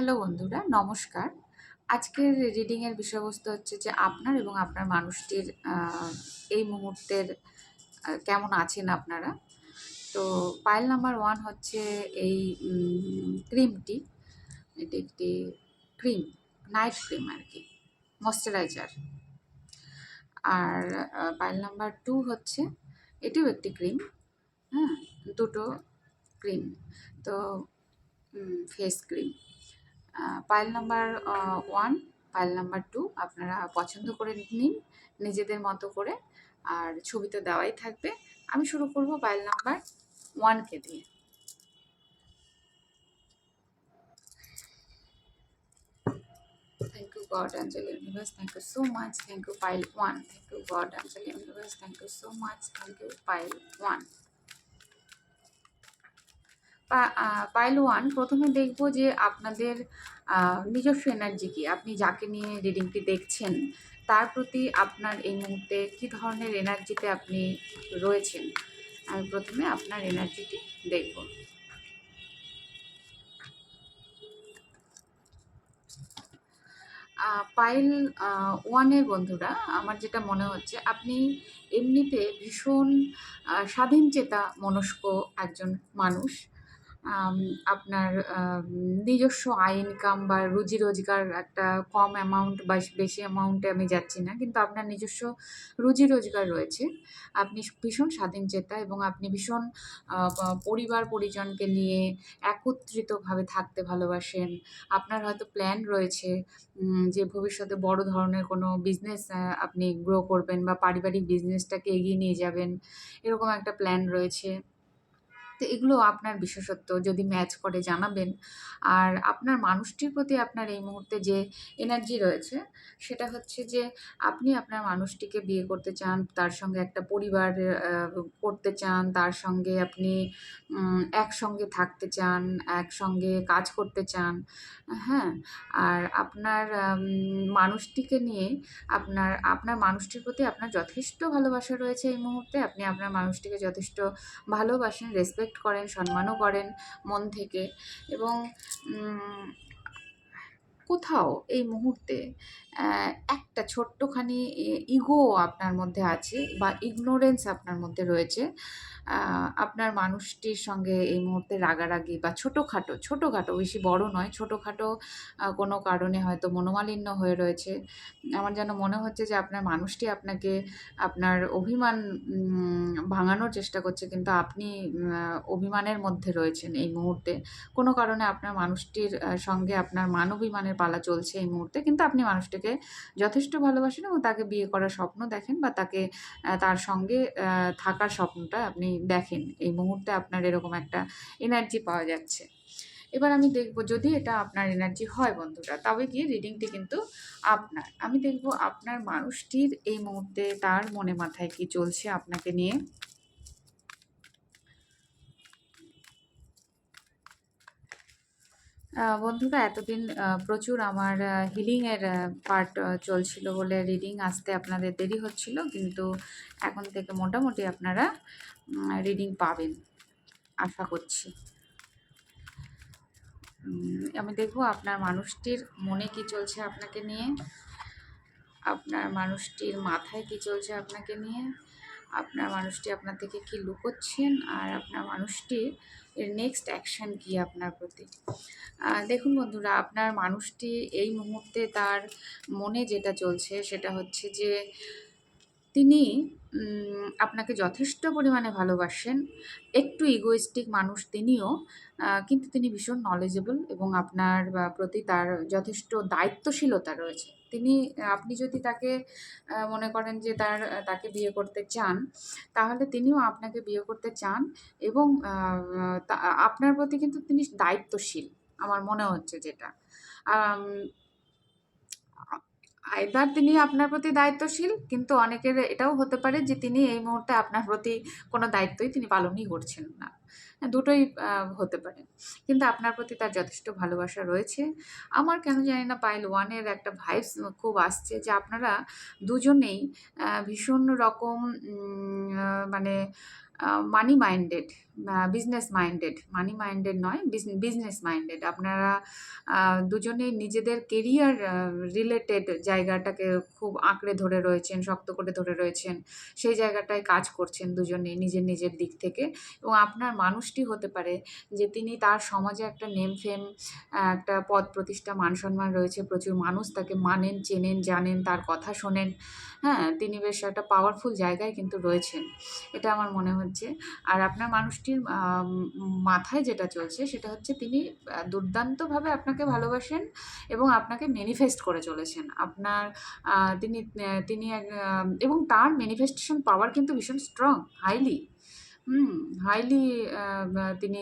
Hello বন্ধুরা, নমস্কার। আজকের রিডিংয়ের বিষয়বস্তু হচ্ছে যে আপনার এবং আপনার মানুষটির এই মুহূর্তের কেমন আছেন আপনারা? তো পাইল নাম্বার ওয়ান হচ্ছে এই ক্রিমটি এটি একটি ক্রিম নাইট ক্রিম আর কি ময়শ্চারাইজার আর পাইল নাম্বার টু হচ্ছে, এটিও একটি ক্রিম হ্যাঁ দুটো ক্রিম তো face cream pile number one pile number two আপনারা পছন্দ করে নিন নিজেদের মতো করে আর ছবি তো দেওয়াই থাকবে আমি শুরু করব পাইল নাম্বার ওয়ানকে দিয়ে Thank you God Angel Universe. Thank you so much. Thank you Pile 1. Thank you God Angel Universe. Thank you so much. Thank you Pile 1. Pile one প্রথমে দেখব যে আপনাদের নিজস্ব এনার্জি কি? আপনি যাকে নিয়ে রিডিংটি দেখছেন, তার প্রতি আপনার এই মুহূর্তে কি ধরনের এনার্জিতে আপনি রয়েছেন? আমি প্রথমে আপনার এনার্জিটি দেখব। পাইল ওয়ানের বন্ধুরা, আমার যেটা মনে হচ্ছে, আপনি এমনিতে ভীষণ স্বাধীন চেতা মনস্ক একজন মানুষ। আপনার নিজস্ব আয় ইনকাম বা রুজি রোজগার একটা কম অ্যামাউন্ট বা বেশি অ্যামাউন্টে আমি যাচ্ছি না, কিন্তু আপনার নিজস্ব রুজি রোজগার রয়েছে। আপনি ভীষণ স্বাধীন চেতা এবং আপনি ভীষণ পরিবার পরিজনকে নিয়ে একত্রিতভাবে থাকতে ভালোবাসেন। আপনার হয়তো প্ল্যান রয়েছে যে ভবিষ্যতে বড় ধরনের কোনো বিজনেস আপনি গ্রো করবেন বা পারিবারিক বিজনেসটাকে এগিয়ে নিয়ে যাবেন, এরকম একটা প্ল্যান রয়েছে। তো এগুলো আপনার বিশেষত্ব। যদি ম্যাচ করে জানাবেন। আর আপনার মানুষটির প্রতি আপনার এই মুহূর্তে যে এনার্জি রয়েছে, সেটা হচ্ছে যে আপনি আপনার মানুষটিকে বিয়ে করতে চান, তার সঙ্গে একটা পরিবার করতে চান, তার সঙ্গে আপনি একসঙ্গে থাকতে চান, একসঙ্গে কাজ করতে চান হ্যাঁ? আর আপনার মানুষটিকে নিয়ে আপনার আপনার মানুষটির প্রতি আপনার যথেষ্ট ভালোবাসা রয়েছে এই মুহূর্তে। আপনি আপনার মানুষটিকে যথেষ্ট ভালোবাসেন রেসপেক্ট করেন সম্মানও করেন মন থেকে এবং কোথাও এই মুহূর্তে একটা ছোট্টখানি ইগো আপনার মধ্যে আছে বা ইগনোরেন্স আপনার মধ্যে রয়েছে আপনার মানুষটির সঙ্গে এই মুহূর্তে রাগারাগি বা ছোটোখাটো ছোটোখাটো বেশি বড় নয়, ছোটোখাটো কোনো কারণে হয়তো মনোমালিন্য হয়ে রয়েছে। আমার যেন মনে হচ্ছে যে আপনার মানুষটি আপনাকে আপনার অভিমান ভাঙানোর চেষ্টা করছে, কিন্তু আপনি অভিমানের মধ্যে রয়েছেন এই মুহূর্তে। কোনো কারণে আপনার মানুষটির সঙ্গে আপনার মানবিমানের পালা চলছে এই মুহূর্তে। কিন্তু আপনি মানুষটিকে যথেষ্ট ভালোবাসেন এবং তাকে বিয়ে করার স্বপ্ন দেখেন বা তাকে তার সঙ্গে থাকার স্বপ্নটা আপনি দেখেন। এই মুহূর্তে আপনার এরকম একটা এনার্জি পাওয়া যাচ্ছে। এবার আমি দেখব যদি এটা আপনার এনার্জি হয় বন্ধুরা, তবে গিয়ে রিডিংটি কিন্তু আপনার। আমি দেখব আপনার মানুষটির এই মুহূর্তে তার মনে মাথায় কি চলছে আপনাকে নিয়ে। বন্ধুরা, এতদিন প্রচুর আমার হিলিংয়ের পার্ট চলছিল বলে রিডিং আসতে আপনাদের দেরি হচ্ছিল, কিন্তু এখন থেকে মোটামুটি আপনারা রিডিং পাবেন, আশা করছি। আমি দেখব আপনার মানুষটির মনে কি চলছে আপনাকে নিয়ে, আপনার মানুষটির মাথায় কি চলছে আপনাকে নিয়ে। আপনার মানুষটি আপনার থেকে কি লুকোচ্ছেন আর আপনার মানুষটির এর নেক্সট অ্যাকশন কি আপনার প্রতি? দেখুন বন্ধুরা, আপনার মানুষটি এই মুহূর্তে তার মনে যেটা চলছে সেটা হচ্ছে যে তিনি আপনাকে যথেষ্ট পরিমাণে ভালোবাসেন। একটু ইগোইস্টিক মানুষ তিনিও কিন্তু তিনি ভীষণ নলেজেবল এবং আপনার প্রতি তার যথেষ্ট দায়িত্বশীলতা রয়েছে। তিনি, আপনি যদি তাকে মনে করেন যে তার, তাকে বিয়ে করতে চান, তাহলে তিনিও আপনাকে বিয়ে করতে চান এবং আপনার প্রতি কিন্তু তিনি দায়িত্বশীল, আমার মনে হচ্ছে যেটা। এবার তিনি আপনার প্রতি দায়িত্বশীল কিন্তু অনেকের এটাও হতে পারে যে তিনি এই মুহূর্তে আপনার প্রতি কোনো দায়িত্বই তিনি পালনই করছেন না। হ্যাঁ, দুটোই হতে পারে। কিন্তু আপনার প্রতি তার যথেষ্ট ভালোবাসা রয়েছে। আমার কেন জানি না পাইল ওয়ানের একটা ভাইবস খুব আসছে যে আপনারা দুজনেই ভীষণ রকম মানে money minded business minded money minded নয় বিজনেস মাইন্ডেড আপনারা দুজনেই নিজেদের কেরিয়ার রিলেটেড জায়গাটাকে খুব আঁকড়ে ধরে রয়েছেন, শক্ত করে ধরে রয়েছেন। সেই জায়গাটায় কাজ করছেন দুজনেই নিজের নিজের দিক থেকে। এবং আপনার মানুষটি হতে পারে যে তিনি তার সমাজে একটা নেম ফেম একটা পদ প্রতিষ্ঠা, মান সম্মান রয়েছে, প্রচুর মানুষ তাকে মানেন, চেনেন, জানেন, তার কথা শোনেন। হ্যাঁ তিনি বেশ একটা পাওয়ারফুল জায়গায় কিন্তু রয়েছেন। এটা আমার মনে হচ্ছে। আর আপনার মানুষটির আম, মাথায় যেটা চলছে সেটা হচ্ছে তিনি দুর্দান্তভাবে আপনাকে ভালোবাসেন এবং আপনাকে ম্যানিফেস্ট করে চলেছেন। আপনার তিনি তিনি এবং তার ম্যানিফেস্টেশন পাওয়ার কিন্তু ভীষণ স্ট্রং হাইলি হুম হাইলি তিনি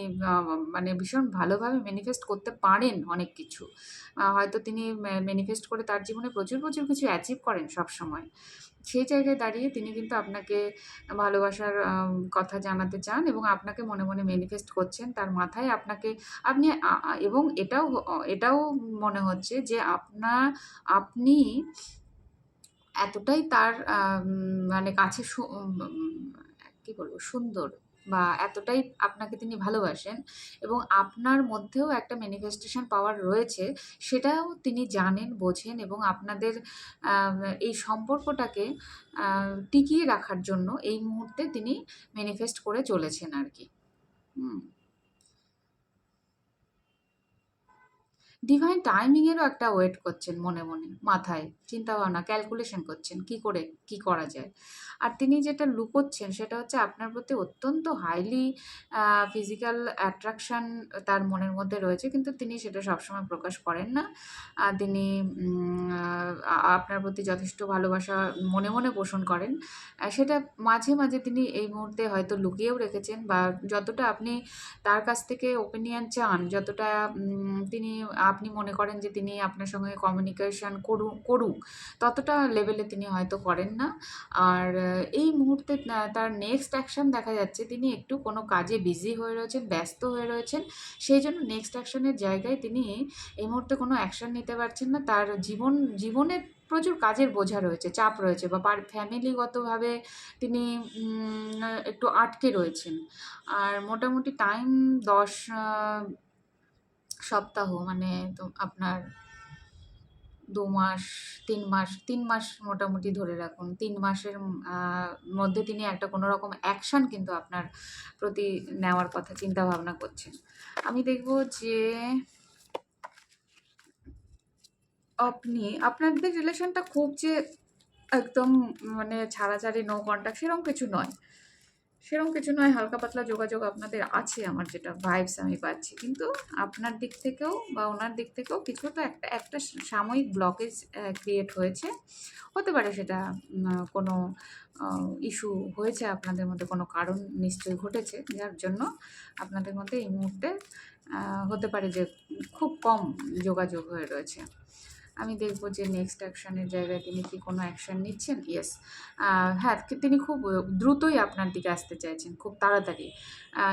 মানে ভীষণ ভালোভাবে ম্যানিফেস্ট করতে পারেন অনেক কিছু। হয়তো তিনি ম্যানিফেস্ট করে তার জীবনে প্রচুর প্রচুর কিছু অ্যাচিভ করেন সব সময় সেই জায়গায় দাঁড়িয়ে তিনি কিন্তু আপনাকে ভালোবাসার কথা জানাতে চান এবং আপনাকে মনে মনে ম্যানিফেস্ট করছেন। তার মাথায় আপনাকে, আপনি এবং এটাও এটাও মনে হচ্ছে যে আপনার আপনি এতটাই তার মানে কাছে কি বলব, সুন্দর বা এতটাই আপনাকে তিনি ভালোবাসেন এবং আপনার মধ্যেও একটা ম্যানিফেস্টেশন পাওয়ার রয়েছে, সেটাও তিনি জানেন, বোঝেন এবং আপনাদের এই সম্পর্কটাকে টিকিয়ে রাখার জন্য এই মুহূর্তে তিনি ম্যানিফেস্ট করে চলেছেন আর কি। হুম। ডিভাইন টাইমিংয়েরও একটা ওয়েট করছেন মনে মনে, মাথায়। চিন্তা ভাবনা ক্যালকুলেশন করছেন, কি করে, কি করা যায়। আর তিনি যেটা লুকোচ্ছেন সেটা হচ্ছে আপনার প্রতি অত্যন্ত হাইলি ফিজিক্যাল অ্যাট্রাকশান তার মনের মধ্যে রয়েছে, কিন্তু তিনি সেটা সবসময় প্রকাশ করেন না। তিনি আপনার প্রতি যথেষ্ট ভালোবাসা মনে মনে পোষণ করেন। সেটা মাঝে মাঝে তিনি এই মুহূর্তে হয়তো লুকিয়েও রেখেছেন বা যতটা আপনি তার কাছ থেকে ওপিনিয়ন চান, যতটা তিনি, আপনি মনে করেন যে তিনি আপনার সঙ্গে কমিউনিকেশন করু, করুক ততটা লেভেলে তিনি হয়তো করেন না। আর এই মুহূর্তে তার নেক্সট অ্যাকশন দেখা যাচ্ছে, তিনি একটু কোনো কাজে বিজি হয়ে রয়েছেন, ব্যস্ত হয়ে রয়েছেন, সেই জন্য নেক্সট অ্যাকশনের জায়গায় তিনি এই মুহূর্তে কোনো অ্যাকশন নিতে পারছেন না। তার জীবন, জীবনে প্রচুর কাজের বোঝা রয়েছে, চাপ রয়েছে বা ফ্যামিলিগতভাবে তিনি একটু আটকে রয়েছেন। আর মোটামুটি টাইম দশ সপ্তাহ মানে তো আপনার দু মাস, তিন মাস তিন মাস মোটামুটি ধরে রাখুন। তিন মাসের মধ্যে তিনি একটা কোনো রকম অ্যাকশন কিন্তু আপনার প্রতি নেওয়ার কথা চিন্তা ভাবনা করছেন। আমি দেখব যে আপনি, আপনাদের রিলেশনটা খুব যে একদম মানে ছাড়াছাড়ি নো কন্ট্যাক্ট সেরকম কিছু নয়। সেরকম কিছু নয়, হালকা পাতলা যোগাযোগ আপনাদের আছে আমার যেটা ভাইবস আমি পাচ্ছি। কিন্তু আপনার দিক থেকেও বা ওনার দিক থেকেও কিছু তো একটা একটা সাময়িক ব্লকেজ ক্রিয়েট হয়েছে। হতে পারে সেটা কোনো ইস্যু হয়েছে আপনাদের মধ্যে, কোনো কারণ নিশ্চয়ই ঘটেছে। যার জন্য আপনাদের মধ্যে এই মুহূর্তে হতে পারে যে খুব কম যোগাযোগ হয়ে রয়েছে। আমি দেখব যে নেক্সট অ্যাকশনের জায়গায় তিনি কি কোনো অ্যাকশন নিচ্ছেন? ইয়েস হ্যাঁ তিনি খুব দ্রুতই আপনার দিকে আসতে চাইছেন, খুব তাড়াতাড়ি।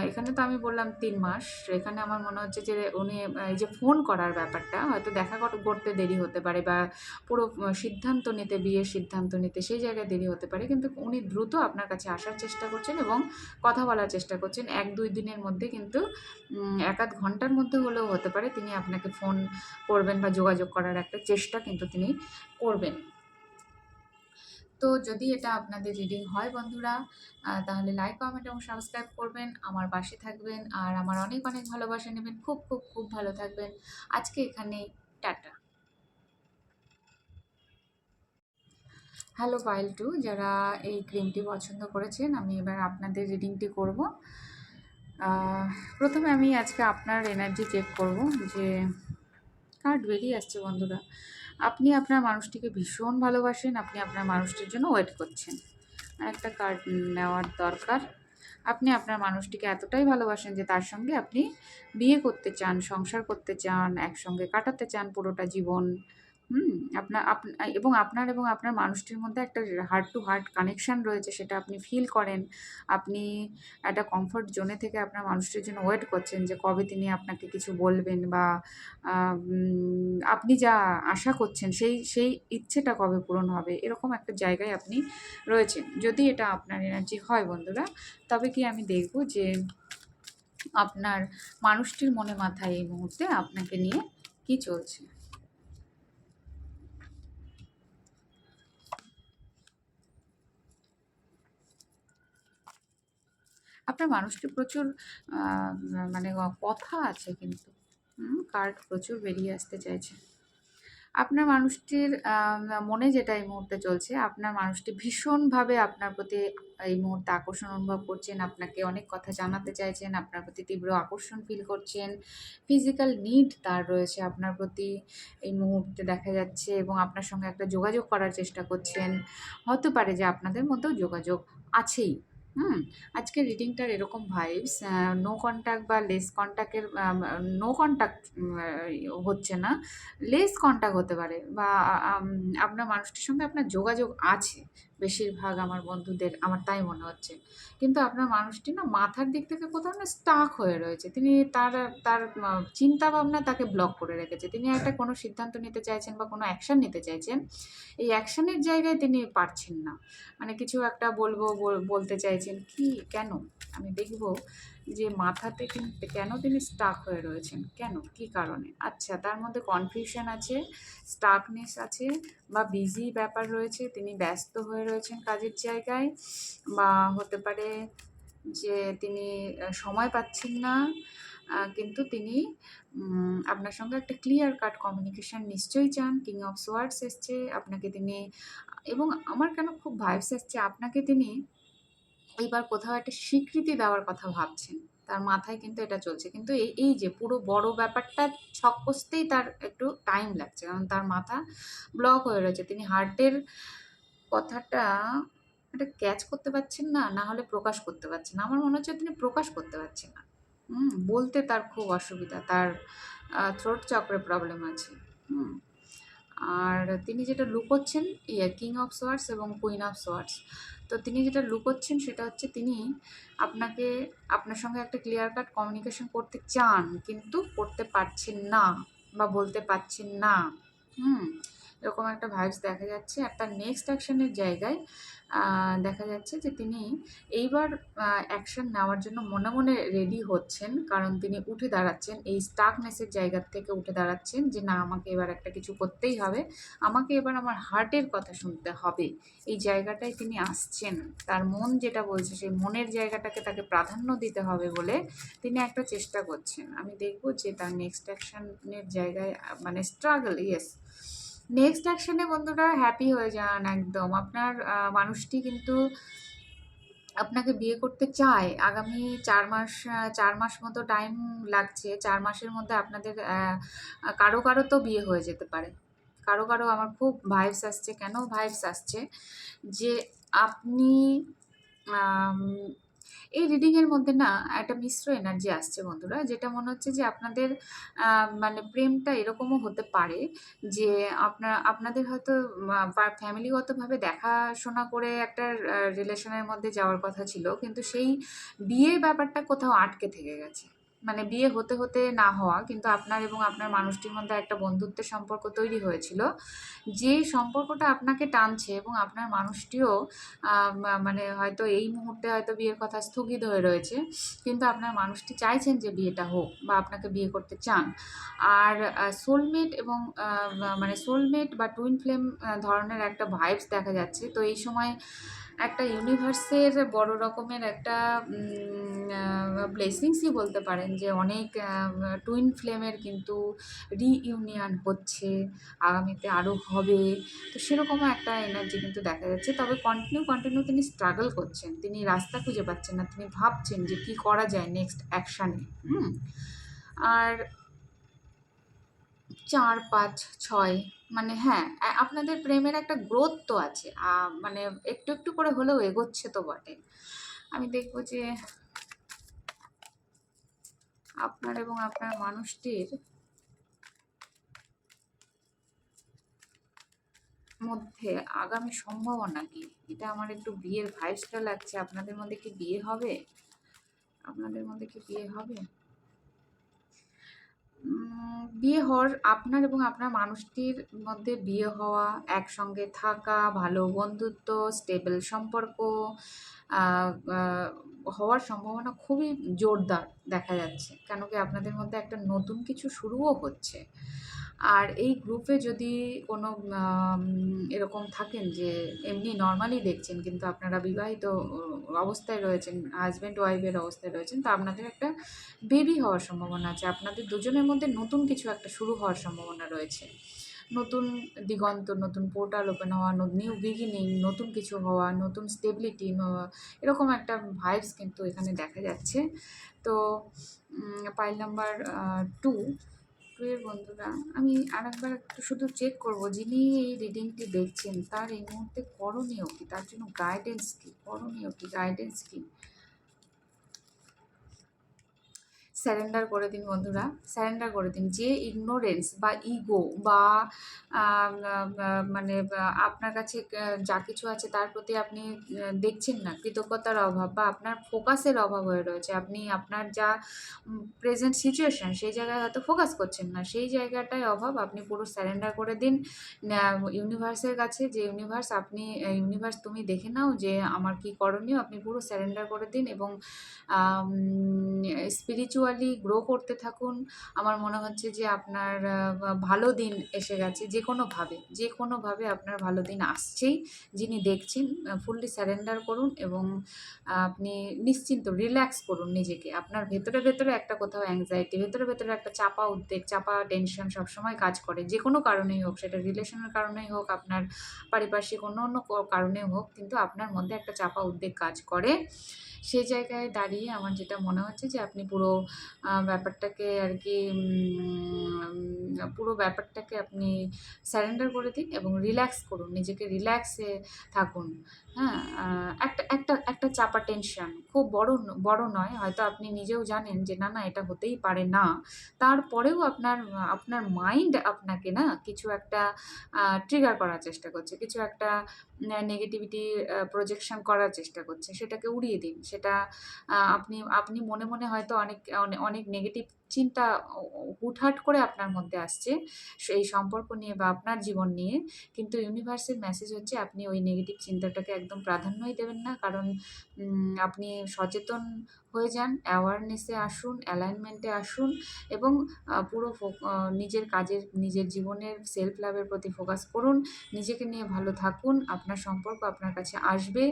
এখানে তো আমি বললাম তিন মাস। এখানে আমার মনে হচ্ছে যে উনি, এই যে ফোন করার ব্যাপারটা, হয়তো দেখা করতে দেরি হতে পারে বা পুরো সিদ্ধান্ত নিতে, বিয়ের সিদ্ধান্ত নিতে সেই জায়গায় দেরি হতে পারে। কিন্তু উনি দ্রুত আপনার কাছে আসার চেষ্টা করছেন এবং কথা বলার চেষ্টা করছেন। এক, দুই দিনের মধ্যে কিন্তু এক আধ ঘণ্টার মধ্যে হলেও হতে পারে। তিনি আপনাকে ফোন করবেন বা যোগাযোগ করার একটা চেষ্টা কিন্তু তিনি করবেন। তো যদি এটা আপনাদের রিডিং হয় বন্ধুরা তাহলে লাইক কমেন্ট এবং সাবস্ক্রাইব করবেন। আমার পাশে থাকবেন আর আমার অনেক অনেক ভালোবাসা নেবেন। খুব খুব খুব ভালো থাকবেন। আজকে এখানে টাটা। হ্যালো ফাইল টু যারা এই ক্রিমটি পছন্দ করেছেন, আমি এবার আপনাদের রিডিংটি করব। প্রথমে আমি আজকে আপনার এনার্জি চেক করব যে কার্ড বেরিয়ে আসছে বন্ধুরা? আপনি আপনার মানুষটিকে ভীষণ ভালোবাসেন, আপনি আপনার মানুষটির জন্য ওয়েট করছেন। একটা কার্ড নেওয়ার দরকার। আপনি আপনার মানুষটিকে এতটাই ভালোবাসেন যে তার সঙ্গে আপনি বিয়ে করতে চান, সংসার করতে চান, একসঙ্গে কাটাতে চান পুরোটা জীবন। হুম আপনার আপ- এবং আপনার এবং আপনার মানুষটির মধ্যে একটা হার্ট টু হার্ট কানেকশন রয়েছে, সেটা আপনি ফিল করেন। আপনি একটা কমফর্ট জোনে থেকে আপনার মানুষটির জন্য ওয়েট করছেন যে কবে তিনি আপনাকে কিছু বলবেন বা আপনি যা আশা করছেন সেই সেই ইচ্ছেটা কবে পূরণ হবে, এরকম একটা জায়গায় আপনি রয়েছেন। যদি এটা আপনার এনার্জি হয় বন্ধুরা, তবে কি আমি দেখব যে আপনার মানুষটির মনে মাথায় এই মুহূর্তে আপনাকে নিয়ে কি চলছে? আপনার মানুষটি প্রচুর মানে কথা আছে কিন্তু কার্ড প্রচুর বেরিয়ে আসতে চাইছে। আপনার মানুষটির মনে যেটা এই মুহূর্তে চলছে, আপনার মানুষটি ভীষণভাবে আপনার প্রতি এই মুহূর্তে আকর্ষণ অনুভব করছেন, আপনাকে অনেক কথা জানাতে চাইছেন, আপনার প্রতি তীব্র আকর্ষণ ফিল করছেন ফিজিক্যাল নিড তার রয়েছে আপনার প্রতি এই মুহূর্তে দেখা যাচ্ছে এবং আপনার সঙ্গে একটা যোগাযোগ করার চেষ্টা করছেন। হতে পারে যে আপনাদের মধ্যেও যোগাযোগ আছেই। হুম, আজকে রিডিংটার এরকম ভাইবস নো কন্ট্যাক্ট বা লেস কন্ট্যাক্টের নো কন্ট্যাক্ট হচ্ছে না। লেস কন্ট্যাক্ট হতে পারে বা আপনার মানুষটির সঙ্গে আপনার যোগাযোগ আছে। বেশিরভাগ আমার বন্ধুদের, আমার তাই মনে হচ্ছে। কিন্তু আপনার মানুষটি না মাথার দিক থেকে কোথাও না স্টাক হয়ে রয়েছে। তিনি তার তার চিন্তা ভাবনা তাকে ব্লক করে রেখেছে। তিনি একটা কোনো সিদ্ধান্ত নিতে চাইছেন বা কোনো অ্যাকশন নিতে চাইছেন, এই অ্যাকশানের জায়গায় তিনি পারছেন না। মানে কিছু একটা বলব, বল- বলতে চাইছেন, কি? কেন? আমি দেখব। যে মাথাতে কেন তিনি স্টাক হয়ে রয়েছেন? কেন? কি কারণে? আচ্ছা তার মধ্যে কনফিউশন আছে স্টাকনেস আছে, বা বিজি ব্যাপার রয়েছে, তিনি ব্যস্ত হয়ে রয়েছেন কাজের জায়গায়, বা হতে পারে যে তিনি সময় পাচ্ছেন না কিন্তু তিনি আপনার সঙ্গে একটা ক্লিয়ার কাট কমিউনিকেশন নিশ্চয়ই চান কিং অফ সোয়ার্ডস এসছে, আপনাকে তিনি, এবং আমার কেন খুব ভাইবস এসছে, আপনাকে তিনি এইবার কোথাও একটা স্বীকৃতি দেওয়ার কথা ভাবছেন। তার মাথায় কিন্তু এটা চলছে। কিন্তু এই যে পুরো বড় ব্যাপারটা ছক কষতেই তার একটু টাইম লাগছে। কারণ তার মাথা ব্লক হয়ে রয়েছে। তিনি হার্টের কথাটা এটা ক্যাচ করতে পারছেন না না হলে প্রকাশ করতে পারছেন না। আমার মনে হচ্ছে তিনি প্রকাশ করতে পারছেন না। হুম, বলতে তার খুব অসুবিধা। তার থ্রোট চক্রে প্রবলেম আছে। হুম, আর তিনি যেটা লুকোচ্ছেন ইয়ে কিং অফ সোয়ার্স এবং কুইন অফ সোয়ার্স তো তিনি যেটা লুকোচ্ছেন সেটা হচ্ছে তিনি আপনাকে, আপনার সঙ্গে একটা ক্লিয়ার কাট কমিউনিকেশন করতে চান, কিন্তু করতে পারছেন না বা বলতে পারছেন না। হুম। এরকম একটা ভাইবস দেখা যাচ্ছে। আর তার নেক্সট অ্যাকশনের জায়গায় দেখা যাচ্ছে যে তিনি এইবার অ্যাকশন নেওয়ার জন্য মনে মনে রেডি হচ্ছেন। কারণ তিনি উঠে দাঁড়াচ্ছেন, এই স্টাকনেসের জায়গা থেকে উঠে দাঁড়াচ্ছেন যে, না, আমাকে এবার একটা কিছু করতেই হবে। আমাকে এবার আমার হার্টের কথা শুনতে হবে। এই জায়গাটায় তিনি আসছেন। তার মন যেটা বলছে, সেই মনের জায়গাটাকে তাকে প্রাধান্য দিতে হবে বলে তিনি একটা চেষ্টা করছেন। আমি দেখব যে তার নেক্সট অ্যাকশনের জায়গায় মানে স্ট্রাগল ইয়েস নেক্সট অ্যাকশনে বন্ধুরা হ্যাপি হয়ে যান একদম। আপনার মানুষটি কিন্তু আপনাকে বিয়ে করতে চায়। আগামী চার মাস চার মাস মতো টাইম লাগছে। চার মাসের মধ্যে আপনাদের কারও কারও তো বিয়ে হয়ে যেতে পারে। কারও কারও আমার খুব ভাইবস আসছে। কেন ভাইবস আসছে? যে আপনি এই রিডিংয়ের মধ্যে না একটা মিশ্র এনার্জি আসছে বন্ধুরা, যেটা মনে হচ্ছে যে আপনাদের মানে প্রেমটা এরকমও হতে পারে যে আপনার আপনাদের হয়তো ফ্যামিলিগতভাবে দেখাশোনা করে একটা রিলেশনের মধ্যে যাওয়ার কথা ছিল, কিন্তু সেই বিয়ের ব্যাপারটা কোথাও আটকে থেকে গেছে। মানে বিয়ে হতে হতে না হওয়া, কিন্তু আপনার এবং আপনার মানুষটির মধ্যে একটা বন্ধুত্বের সম্পর্ক তৈরি হয়েছিল। যে সম্পর্কটা আপনাকে টানছে এবং আপনার মানুষটিও মানে হয়তো এই মুহূর্তে হয়তো বিয়ের কথা স্থগিত হয়ে রয়েছে, কিন্তু আপনার মানুষটি চাইছেন যে বিয়েটা হোক বা আপনাকে বিয়ে করতে চান। আর সোলমেট এবং মানে সোলমেট বা টুইন ফ্লেম ধরনের একটা ভাইবস দেখা যাচ্ছে। তো এই সময় একটা ইউনিভার্সের বড় রকমের একটা ব্লেসিংসই বলতে পারেন যে অনেক টুইন ফ্লেমের কিন্তু রিইউনিয়ন হচ্ছে, আগামীতে আরও হবে। তো সেরকমও একটা এনার্জি কিন্তু দেখা যাচ্ছে। তবে কন্টিনিউ কন্টিনিউ তিনি স্ট্রাগল করছেন। তিনি রাস্তা খুঁজে পাচ্ছেন না। তিনি ভাবছেন যে কি করা যায় নেক্সট অ্যাকশানে হুম? আর চার, পাঁচ, ছয় মানে হ্যাঁ আপনাদের প্রেমের একটা গ্রোথ তো আছে। মানে একটু একটু করে হলেও এগোচ্ছে তো বটে আমি দেখব যে আপনার এবং আপনার মানুষটির মধ্যে আগামী সম্ভাবনা কি? এটা আমার একটু বিয়ের ভাইবসটা লাগছে। আপনাদের মধ্যে কি বিয়ে হবে? আপনাদের মধ্যে কি বিয়ে হবে? বিয়ে হওয়ার আপনার এবং আপনার মানুষটির মধ্যে বিয়ে হওয়া, একসঙ্গে থাকা, ভালো বন্ধুত্ব স্টেবল সম্পর্ক হওয়ার সম্ভাবনা খুবই জোরদার দেখা যাচ্ছে। কেন কি আপনাদের মধ্যে একটা নতুন কিছু শুরুও হচ্ছে। আর এই গ্রুপে যদি কোনো এরকম থাকেন যে এমনি নর্মালি দেখছেন কিন্তু আপনারা বিবাহিত অবস্থায় রয়েছেন হাজব্যান্ড ওয়াইফের অবস্থায় রয়েছেন, তো আপনাদের একটা বেবি হওয়ার সম্ভাবনা আছে। আপনাদের দুজনের মধ্যে নতুন কিছু একটা শুরু হওয়ার সম্ভাবনা রয়েছে। নতুন দিগন্ত, নতুন পোর্টাল ওপেন হওয়া নিউ বিগিনিং নতুন কিছু হওয়া, নতুন স্টেবিলিটি এরকম একটা ভাইবস কিন্তু এখানে দেখা যাচ্ছে। তো পাইল নাম্বার টু টু এর বন্ধুরা, আমি আরেকবার একটু শুধু চেক করব, যিনি এই রিডিংটি দেখছেন, তার এই মুহূর্তে করণীয় কী? তার জন্য গাইডেন্স কী? করণীয় কী? গাইডেন্স কি? স্যারেন্ডার করে দিন বন্ধুরা স্যারেন্ডার করে দিন। যে ইগনোরেন্স বা ইগো বা মানে আপনার কাছে যা কিছু আছে তার প্রতি আপনি দেখছেন না, কৃতজ্ঞতার অভাব বা আপনার ফোকাসের অভাব হয়ে রয়েছে। আপনি আপনার যা প্রেজেন্ট সিচুয়েশন সেই জায়গায় হয়তো ফোকাস করছেন না। সেই জায়গাটায় অভাব, আপনি পুরো স্যারেন্ডার করে দিন। ইউনিভার্সের কাছে, যে ইউনিভার্স আপনি ইউনিভার্স তুমি দেখে নাও যে আমার কি করণীয়, আপনি পুরো স্যারেন্ডার করে দিন এবং স্পিরিচুয়ালি গ্রো করতে থাকুন। আমার মনে হচ্ছে যে আপনার ভালো দিন এসে গেছে যে কোনোভাবে যে কোনোভাবে আপনার ভালো দিন আসছেই। যিনি দেখছেন ফুললি স্যারেন্ডার করুন এবং আপনি নিশ্চিন্ত রিল্যাক্স করুন নিজেকে। আপনার ভেতরে ভেতরে একটা কোথাও অ্যাংজাইটি ভেতরে ভেতরে একটা চাপা উদ্বেগ, চাপা টেনশন সবসময় কাজ করে। যে কোনো কারণেই হোক, সেটা রিলেশনের কারণেই হোক, আপনার পারিপার্শ্বিক অন্য অন্য কো- কারণেই হোক, কিন্তু আপনার মধ্যে একটা চাপা উদ্বেগ কাজ করে। সেই জায়গায় দাঁড়িয়ে আমার যেটা মনে হচ্ছে যে আপনি পুরো ব্যাপারটাকে আর কি পুরো ব্যাপারটাকে আপনি স্যারেন্ডার করে দিন এবং রিল্যাক্স করুন, নিজেকে রিল্যাক্সে থাকুন। হ্যাঁ একটা একটা একটা চাপা টেনশন খুব বড় বড় নয়, হয়তো আপনি নিজেও জানেন যে না না, এটা হতেই পারে না। তারপরেও আপনার আপনার মাইন্ড আপনাকে না কিছু একটা ট্রিগার করার চেষ্টা করছে, কিছু একটা নেগেটিভিটি প্রজেকশন করার চেষ্টা করছে, সেটাকে উড়িয়ে দিন। সেটা আপনি আপনি মনে মনে হয়তো অনেক অনে- অনেক নেগেটিভ চিন্তা হুটহাট করে আপনার মধ্যে আসছে এই সম্পর্ক নিয়ে বা আপনার জীবন নিয়ে। কিন্তু ইউনিভার্সের মেসেজ হচ্ছে আপনি ওই নেগেটিভ চিন্তাটাকে একদম প্রাধান্যই দেবেন না। কারণ আপনি সচেতন হয়ে যান অ্যাওয়ারনেসে আসুন অ্যালাইনমেন্টে আসুন এবং পুরো নিজের কাজের, নিজের জীবনের সেলফ লাভের প্রতি ফোকাস করুন। নিজেকে নিয়ে ভালো থাকুন, আপনার সম্পর্ক আপনার কাছে আসবে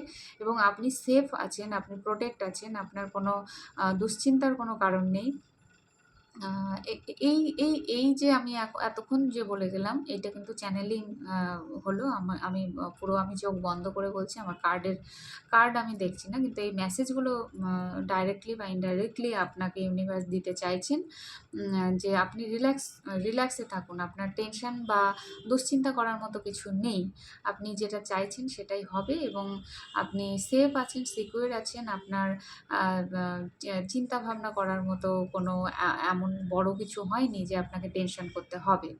এবং আপনি সেফ আছেন, আপনি প্রোটেক্ট আছেন, আপনার কোনো দুশ্চিন্তার কোনো কারণ নেই। এই এই এই যে আমি এতক্ষণ যে বলে গেলাম এটা কিন্তু চ্যানেলিং হলো। আমি পুরো আমি চোখ বন্ধ করে বলছি, আমার কার্ডের কার্ড আমি দেখছি না, কিন্তু এই মেসেজগুলো ডাইরেক্টলি বা ইনডাইরেক্টলি আপনাকে ইউনিভার্স দিতে চাইছেন যে আপনি রিল্যাক্স রিল্যাক্সে থাকুন। আপনার টেনশন বা দুশ্চিন্তা করার মতো কিছু নেই। আপনি যেটা চাইছেন সেটাই হবে এবং আপনি সেফ আছেন সিকিউর আছেন, আপনার চিন্তা ভাবনা করার মতো কোনো এমন বড় কিছু হয়নি যে আপনাকে টেনশন করতে হবে।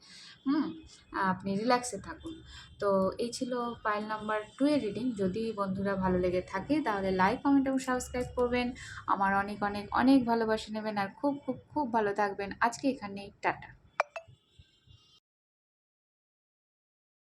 হুম? আপনি রিল্যাক্সে থাকুন। তো এই ছিল ফাইল নাম্বার টু এর রিডিং যদি বন্ধুরা ভালো লেগে থাকে, তাহলে লাইক কমেন্ট এবং সাবস্ক্রাইব করবেন। আমার অনেক অনেক অনেক ভালোবাসা নেবেন। আর খুব খুব খুব ভালো থাকবেন। আজকে এখানেই, টাটা।